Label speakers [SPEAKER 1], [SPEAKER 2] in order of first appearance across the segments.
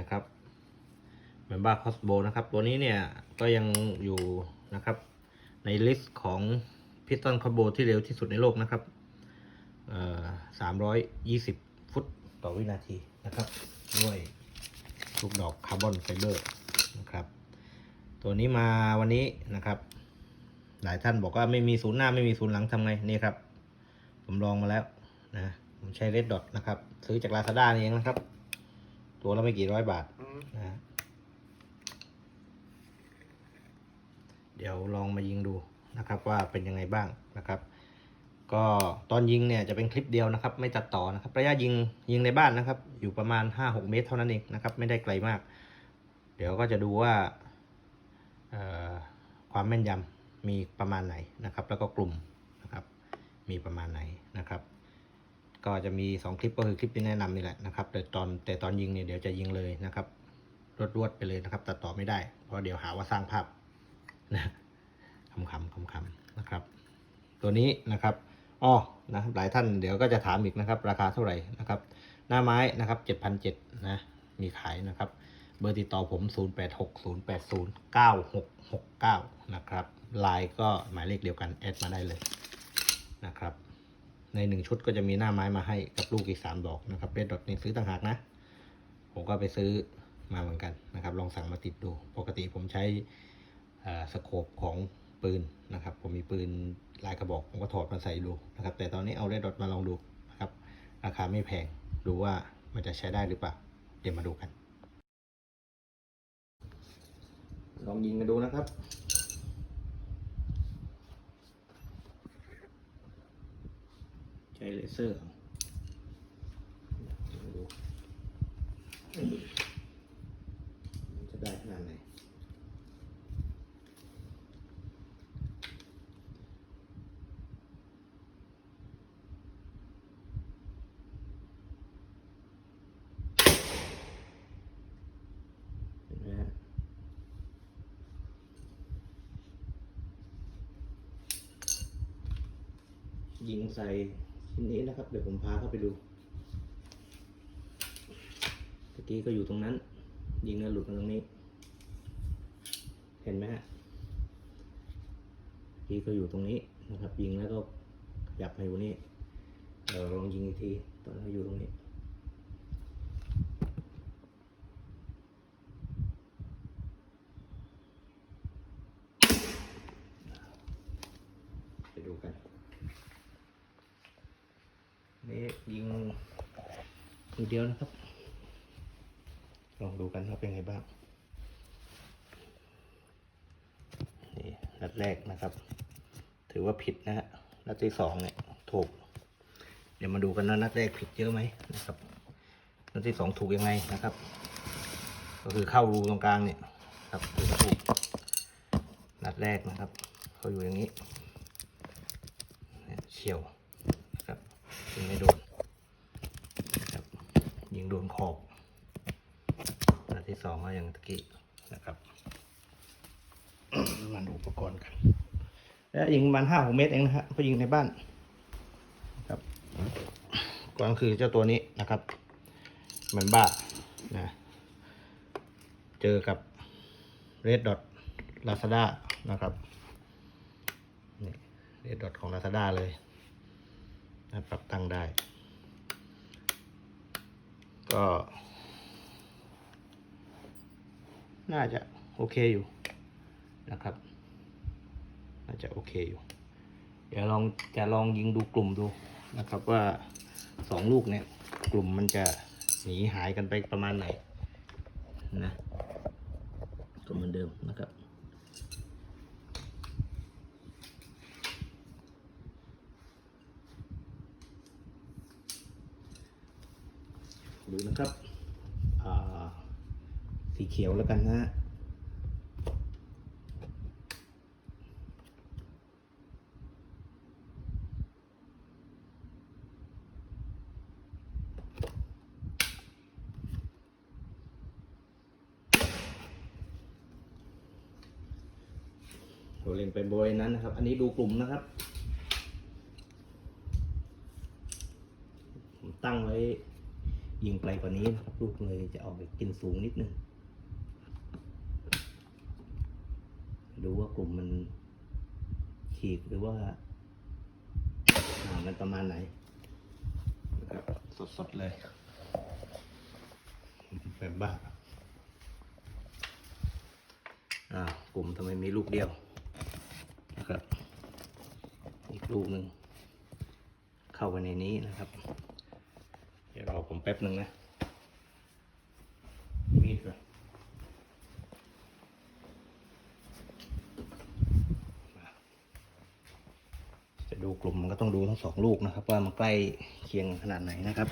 [SPEAKER 1] นะครับเมมบ้าคอสโบนะครับ ตัวนี้เนี่ยก็ยังอยู่นะครับในลิสต์ของพิสตันคอสโบที่เร็วที่สุดในโลกนะครับเอ่อ320ฟุตต่อวินาทีนะครับ ด้วยลูกดอกคาร์บอนไฟเบอร์นะครับ ตัวนี้มาวันนี้นะครับ หลายท่านบอกว่าไม่มีศูนย์หน้าไม่มีศูนย์หลังทำไงนี่ครับ ผมลองมาแล้วนะผมใช้เรดดอทนะครับ ซื้อจากลาซาด้าเองนะครับ ตัวละไม่กี่ร้อยบาทนะฮะเดี๋ยวลองมายิงดูนะครับ ว่าเป็นยังไงบ้างนะครับ ก็ตอนยิงเนี่ยจะเป็นคลิปเดียวนะครับ ไม่ตัดต่อนะครับ ระยะยิงยิงในบ้านนะครับ อยู่ประมาณ 5-6 เมตรเท่านั้นเองนะครับ ไม่ได้ไกลมาก เดี๋ยวก็จะดูว่าเอ่อความแม่นยำมีประมาณไหนนะครับ แล้วก็กลุ่มนะครับ มีประมาณไหนนะครับ ก็จะมี 2 คลิปก็คือคลิปที่แนะนำนี่แหละนะครับแต่ตอนแต่ตอนยิงเนี่ยเดี๋ยวจะยิงเลยนะครับรวดๆไปเลยนะครับ ตัดต่อไม่ได้ เพราะเดี๋ยวหาว่าสร้างภาพนะคำคำคำคำๆนะครับ ตัวนี้นะครับอ้อนะหลายท่านเดี๋ยวก็จะถามอีกนะครับ ราคาเท่าไหร่นะครับ หน้าไม้นะครับ7,700นะมีขายนะครับ เบอร์ติดต่อผม 0860809669 นะครับไลน์ก็หมายเลขเดียวกันแอดมาได้เลยนะครับ ในหนึ่งชุดก็จะมีหน้าไม้มาให้กับลูกอีก 3 ดอกนะครับเรดดอทนี่ซื้อต่างหากนะ ผมก็ไปซื้อมาเหมือนกันนะครับ ลองสั่งมาติดดู ปกติผมใช้สโคปของปืนนะครับ ผมมีปืนลายกระบอก ผมก็ถอดมาใส่ดูนะครับ แต่ตอนนี้เอาเรดดอทมาลองดูนะครับ ราคาไม่แพง ดูว่ามันจะใช้ได้หรือเปล่า เดี๋ยวมาดูกัน ลองยิงกันดูนะครับ ช้เลเซอร์เอาดูจะได้ขนาดไหนเห็นไหมยิงใส่ ชิ้นนี้นะครับ เดี๋ยวผมพาเข้าไปดูตะกี้ก็อยู่ตรงนั้น ยิงแล้วหลุดมาตรงนี้ เห็นไหมฮะตะกี้ก็อยู่ตรงนี้นะครับ ยิงแล้วก็ขยับไปอยู่นี่เดี๋ยวลองยิงอีกที ตอนเราอยู่ตรงนี้ ไปดูกัน นี่ยิง มือเดียวนะครับ ลองดูกันว่าเป็นไงบ้าง นี่นัดแรกนะครับ ถือว่าผิดนะฮะ นัดที่สองเนี่ยถูก เดี๋ยวมาดูกันว่านัดแรกผิดเยอะไหมนะครับ นัดที่สองถูกยังไงนะครับ ก็คือเข้ารูตรงกลางเนี่ยครับถูก นัดแรกนะครับ เขาอยู่อย่างนี้ เฉียวนะครับยิงไม่โดน งโดนขอบนัดที่สองก็อย่างตะกี้นะครับมาดูอุปกรณ์กัน แล้วยิงประมาณห้าหกเมตรเองนะฮะพอยิงในบ้านครับก็คือเจ้าตัวนี้นะครับเหมือนบ้านะเจอกับ Red Dot Lazada นะครับนี่เรดดอทของ Lazada เลยนะปรับตั้งได้ ก็ น่าจะโอเคอยู่นะครับ น่าจะโอเคอยู่ เดี๋ยวลองจะลองยิงดูกลุ่มดูนะครับว่าสองลูกเนี่ย กลุ่มมันจะหนีหายกันไปประมาณไหนนะก็เหมือนเดิมนะครับ ดูนะครับสีเขียวแล้วกันนะฮะเราเล่นไปบริเวณนั้นนะครับ อันนี้ดูกลุ่มนะครับ ผมตั้งไว้ ยิงไกลกว่านี้นะครับลูกเลยจะออกไปกินสูงนิดนึง ดูว่ากลุ่มมันฉีกหรือว่าห่างกันประมาณไหนนะครับสดๆเลยแบบบ้าอ่ากลุ่มทำไมมีลูกเดียวนะครับ อีกลูกหนึ่งเข้าไปในนี้นะครับ เดี๋ยวรอผมแป๊บหนึ่งนะ มีดก่อนจะดูกลุ่มมันก็ต้องดูทั้งสองลูกนะครับ ว่ามันใกล้เคียงขนาดไหนนะครับ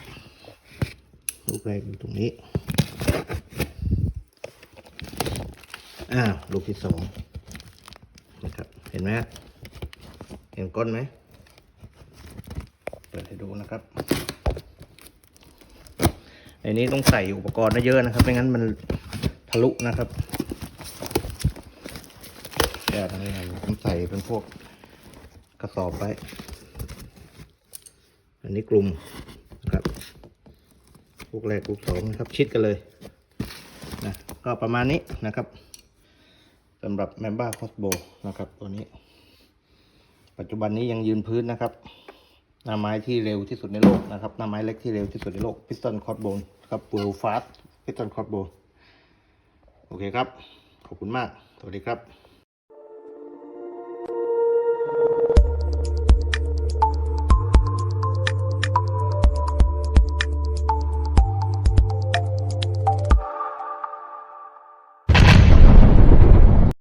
[SPEAKER 1] ลูกแรกอยู่ตรงนี้ อ่าลูกที่สองนะครับ เห็นไหมเห็นก้นไหมเปิดให้ดูนะครับ ในนี้ต้องใส่อุปกรณ์เยอะนะครับ ไม่งั้นมันทะลุนะครับแบบนี้ผมใส่เป็นพวกกระสอบไว้ อันนี้กลุ่มนะครับลูกแรกลูกสองนะครับชิดกันเลยนะก็ประมาณนี้นะครับสำหรับแมมบ้าคอสโบนะครับตัวนี้ ปัจจุบันนี้ยังยืนพื้นนะครับ หน้าไม้ที่เร็วที่สุดในโลกนะครับหน้าไม้เล็กที่เร็วที่สุดในโลกพิสตันคอร์ดโบนครับเวลฟาสพิสตันคอร์ดโบนโอเคครับ ขอบคุณมาก สวัสดีครับ